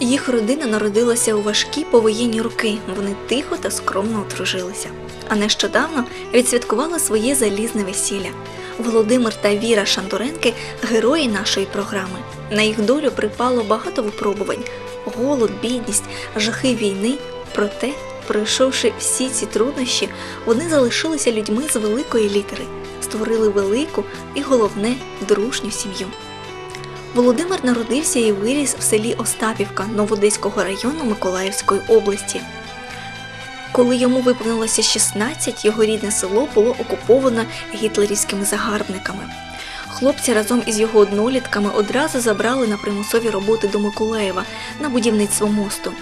Їх родина народилася у важкі повоєнні роки. Вони тихо та скромно одружилися. А нещодавно відсвяткували своє залізне весілля. Володимир та Віра Шандуренки герої нашої програми. На їх долю припало багато випробувань: голод, бідність, жахи війни. Проте, пройшовши всі ці труднощі, вони залишилися людьми з великої літери, створили велику і головне дружню сім'ю. Володимир народився і виріс в селі Остапівка Новодеського району Миколаївської області. Коли йому виповнилося 16, його рідне село було окуповано гітлерівськими загарбниками. Хлопці разом із його однолітками одразу забрали на примусові роботи до Миколаєва на будівництво мосту.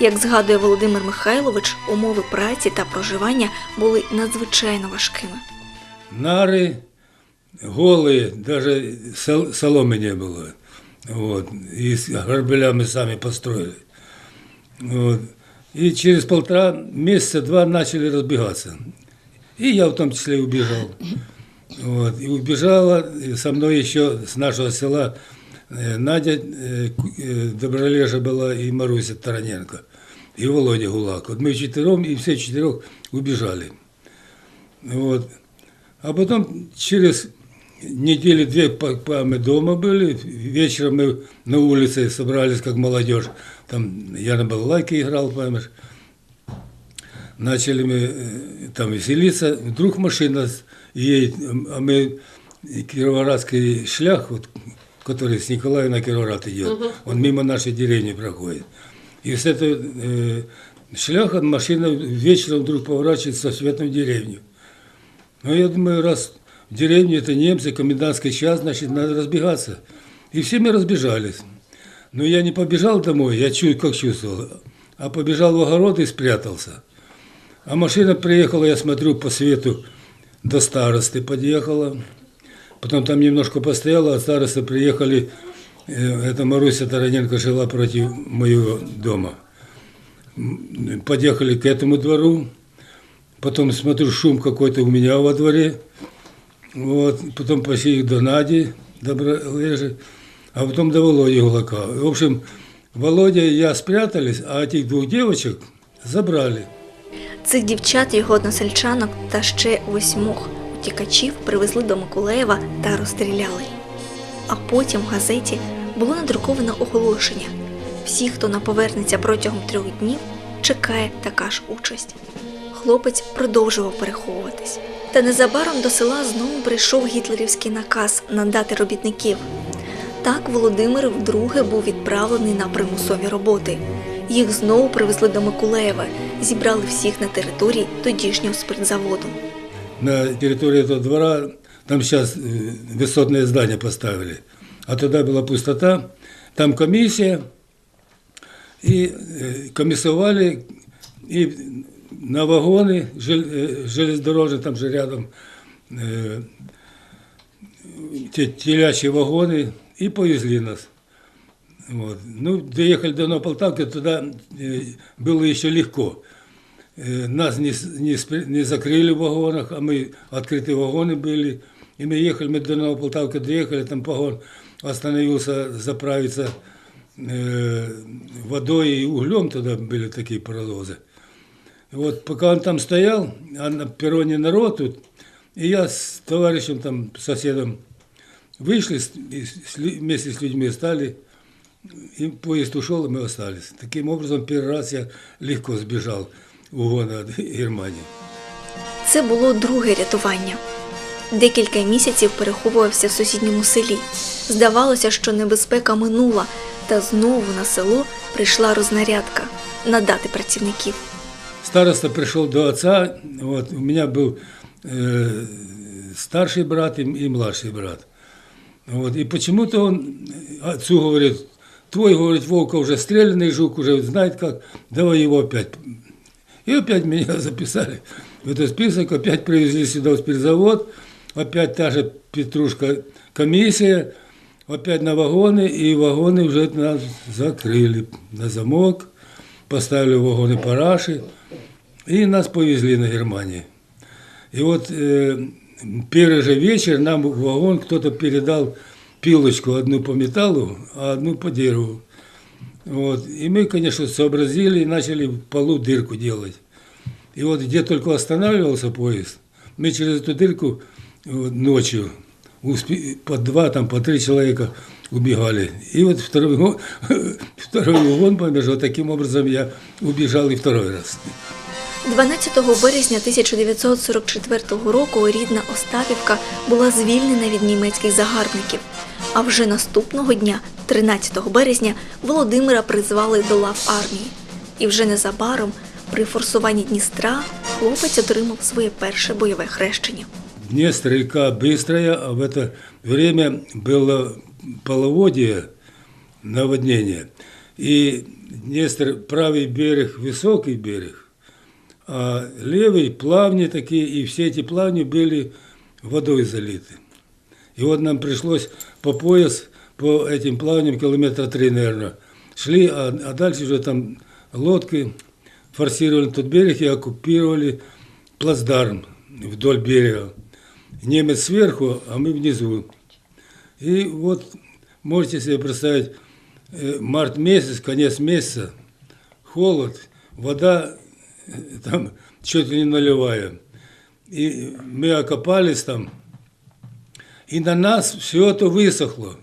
Як згадує Володимир Михайлович, умови праці та проживання були надзвичайно важкими. Нары голые, даже сол- соломы не было. Вот. И с горбеля мы сами построили. Вот. И через полтора месяца, два начали разбегаться. И я в том числе убежал. Вот. И убежала со мной еще с нашего села э, Надя э, э, Добролежа была и Маруся Тараненко, и Володя Гулак. Вот мы четвером, и все четырех убежали. Вот. А потом через недели две пока мы дома были, вечером мы на улице собрались как молодежь. Там я на балалайке играл, понимаешь. Начали мы э, там веселиться. Вдруг машина едет, а мы Кировоградский шлях, вот, который с Николаева на Кировоград идет, он мимо нашей деревни проходит. И с этого э, шляха машина вечером вдруг поворачивается в светную деревню. Ну, я думаю, раз в деревне это немцы, комендантский час, значит, надо разбегаться. И все мы разбежались. Но я не побежал домой, я чую, как чувствовал, а побежал в огород и спрятался. А машина приехала, я смотрю, по свету до старосты подъехала. Потом там немножко постояла, а старосты приехали, э, это Маруся Тараненко жила против моего дома. Подъехали к этому двору, Потом смотрю, шум какой-то у меня во дворе. Вот. Потом пошли до Нади, Добролежи, а потом до Володи Гулака. В общем, Володя и я спрятались, а этих двух девочек забрали. Цих дівчат, його односельчанок та ще восьмох утікачів привезли до Миколаєва та розстріляли. А потім в газеті було надруковано оголошення: всі, хто не повернеться протягом трьох днів, чекає така ж участь. Хлопець продовжував переховуватись. Та незабаром до села знову прийшов гітлерівський наказ надати робітників. Так Володимир вдруге був відправлений на примусові роботи. Їх знову привезли до Миколаєва, зібрали всіх на території тодішнього спиртзаводу. На территории этого двора, там сейчас э, высотное здание поставили, а тогда была пустота, там комиссия, и э, комиссовали, и на вагоны жел- э, железнодорожные, там же рядом, э, те телячьи вагоны, и повезли нас. Вот. Ну, доехали до Новополтавки, туда э, было еще легко. Э, Нас не, с- не, спри- не закрыли в вагонах, а мы открытые вагоны были. И мы ехали, мы до Новополтавки доехали, там вагон остановился заправиться э, водой и углем, тогда были такие паровозы. И вот пока он там стоял, а на перроне народ тут, и я с товарищем, там, соседом вышли, с- и с лю- вместе с людьми стали, и поезд ушел, и мы остались. Таким образом, первый раз я легко сбежал угона от Германии. Це було друге рятування. Декілька місяців переховувався в сусідньому селі. Здавалося, що небезпека минула, та знову на село прийшла рознарядка надати працівників. Староста пришел до отца, вот, у меня был э, старший брат и, и младший брат. Вот, и почему-то он отцу говорит, твой, говорит, Вовка уже стрелянный жук, уже знает как, давай его опять. И опять меня записали в этот список, опять привезли сюда в спиртзавод, опять та же Петрушка комиссия, опять на вагоны, и вагоны уже нас закрыли на замок, поставили в вагоны параши, И нас повезли на Германию. И вот э, первый же вечер нам в вагон кто-то передал пилочку, одну по металлу, а одну по дереву. Вот. И мы, конечно, сообразили и начали в полу дырку делать. И вот где только останавливался поезд, мы через эту дырку ночью по два, там, по три человека убегали. И вот второй, второй вагон помеж, вот таким образом я убежал и второй раз. 12 березня 1944 року рідна Остапівка була звільнена від німецьких загарбників. А вже наступного дня, 13 березня, Володимира призвали до лав армії. І вже незабаром, при форсуванні Дністра, хлопець отримав своє перше бойове хрещення. Днестр река быстрая, а в это время было половодье, наводнение. И Днестр, правый берег, высокий берег, А левый плавни такие, и все эти плавни были водой залиты. И вот нам пришлось по пояс по этим плавням километра три, наверное, шли, а, а дальше уже там лодки форсировали тот берег и оккупировали плацдарм вдоль берега. Немец сверху, а мы внизу. И вот можете себе представить, э, март месяц, конец месяца, холод, вода там чуть ли не нулевая. И мы окопались там, и на нас все это высохло.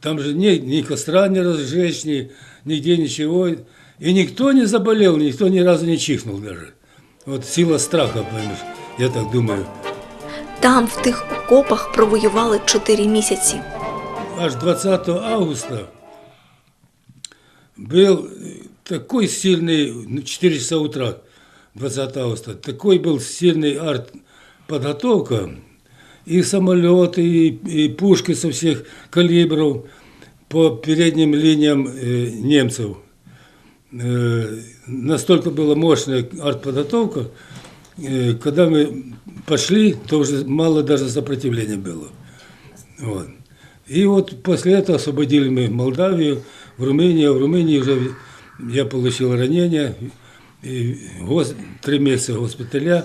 Там же ни, ни костра не разжечь, ни, нигде ничего. И никто не заболел, никто ни разу не чихнул даже. Вот сила страха, понимаешь, я так думаю. Там, в тих окопах, провоювали 4 місяці. Аж 20 августа был э, такой сильный, ну, 4 часа утра, 20 августа, такой был сильный арт-подготовка, и самолеты, и, и пушки со всех калибров по передним линиям э, немцев. Э, настолько была мощная артподготовка, э, когда мы пошли, то уже мало даже сопротивления было. Вот. И вот после этого освободили мы Молдавию, в Румынию. В Румынии уже я и гос- три месяца госпиталя.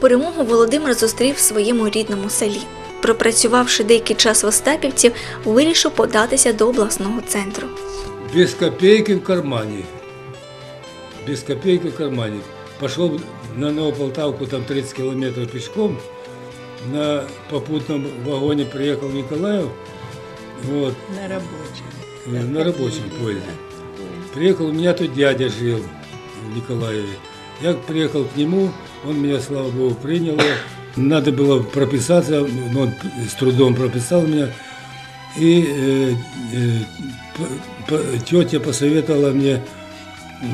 Перемогу Володимир зустрів в своєму рідному селі. Пропрацювавши деякий час в Остапівці, вирішив податися до обласного центру. Без копейки в кармане. Без копейки в кармане. Пошел на Новополтавку, там 30 километров пешком. На попутном вагоне приехал в Николаев. Вот, На рабочем. э, на рабочем поезде. Приехал, у меня тут дядя жил в Николаеве. Я приехал к нему, он меня, слава богу, принял. Надо было прописаться, он с трудом прописал меня. И э, э, тетя посоветовала мне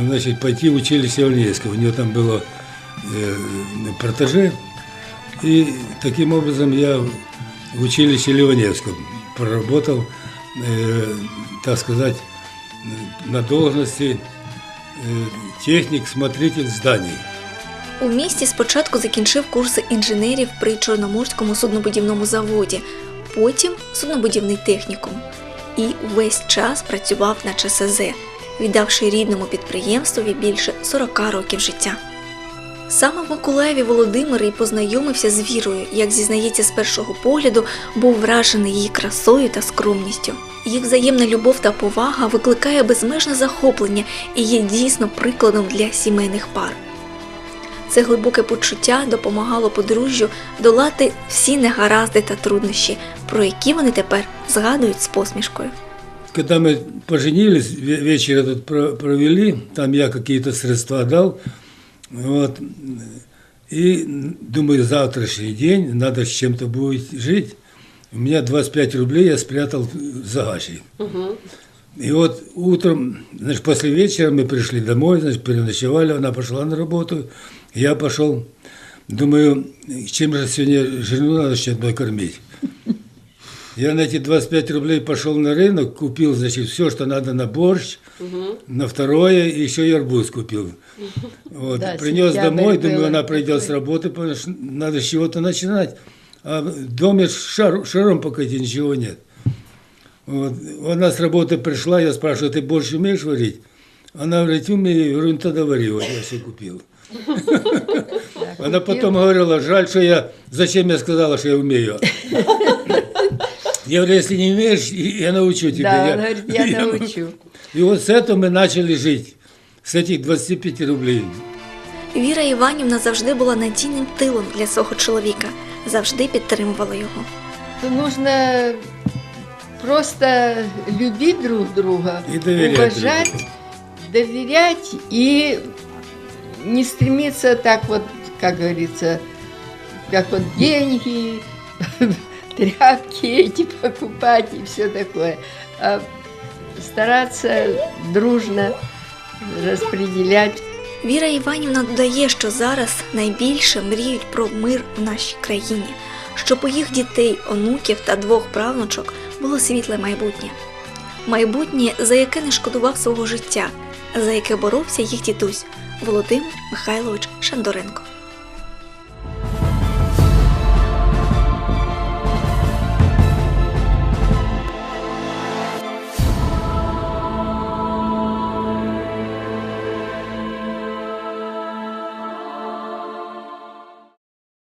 значит, пойти в училище Ольнейского. У нее там было э, протеже. И таким образом я в училище Ливаневском проработал, э, так сказать, на должности э, техник-смотритель зданий. У місті спочатку закінчив курси інженерів при Чорноморському суднобудівному заводі, потім суднобудівний технікум. І увесь час працював на ЧСЗ, віддавши рідному підприємствові більше 40 років життя. Саме в Миколаєві Володимир і познайомився з Вірою, як зізнається з першого погляду, був вражений її красою та скромністю. Їх взаємна любов та повага викликає безмежне захоплення і є дійсно прикладом для сімейних пар. Це глибоке почуття допомагало подружжю долати всі негаразди та труднощі, про які вони тепер згадують з посмішкою. Когда мы поженились, ве- вечер этот про- провели, там я какие-то средства дал, вот, и думаю, завтрашний день надо с чем-то будет жить. У меня 25 рублей я спрятал в загашник. И вот утром, значит, после вечера мы пришли домой, значит, переночевали, она пошла на работу, я пошел. Думаю, чем же сегодня жену надо чем-то кормить. Я на эти 25 рублей пошел на рынок, купил, значит, все, что надо на борщ, на второе, и еще и арбуз купил. Вот, Да, принес домой, думаю, она такой. придет с работы, потому что надо с чего-то начинать. А в доме шар- шаром покати ничего нет. Вот. Она с работы пришла, я спрашиваю, ты борщ умеешь варить? Она говорит, умею. Я говорю, ну тогда вари, вот я все купил. Она потом говорила, жаль, что я, зачем я сказала, что я умею. Я говорю, если не умеешь, и- я научу тебя. Да, он говорит, я научу. И вот с этого мы начали жить, с этих 25 рублей. Віра Іванівна завжди була надійним тилом для свого чоловіка, завжди підтримувала його. То нужно просто любить друг друга, И доверять уважать, доверять и не стремиться так вот, как говорится, как вот деньги, тряпки эти покупать и все такое, а стараться дружно распределять Віра Іванівна додає, що зараз найбільше мріють про мир в нашій країні, щоб у їх дітей, онуків та двох правнучок було світле майбутнє. Майбутнє, за яке не шкодував свого життя, за яке боровся їх дідусь Володимир Михайлович Шандоренко.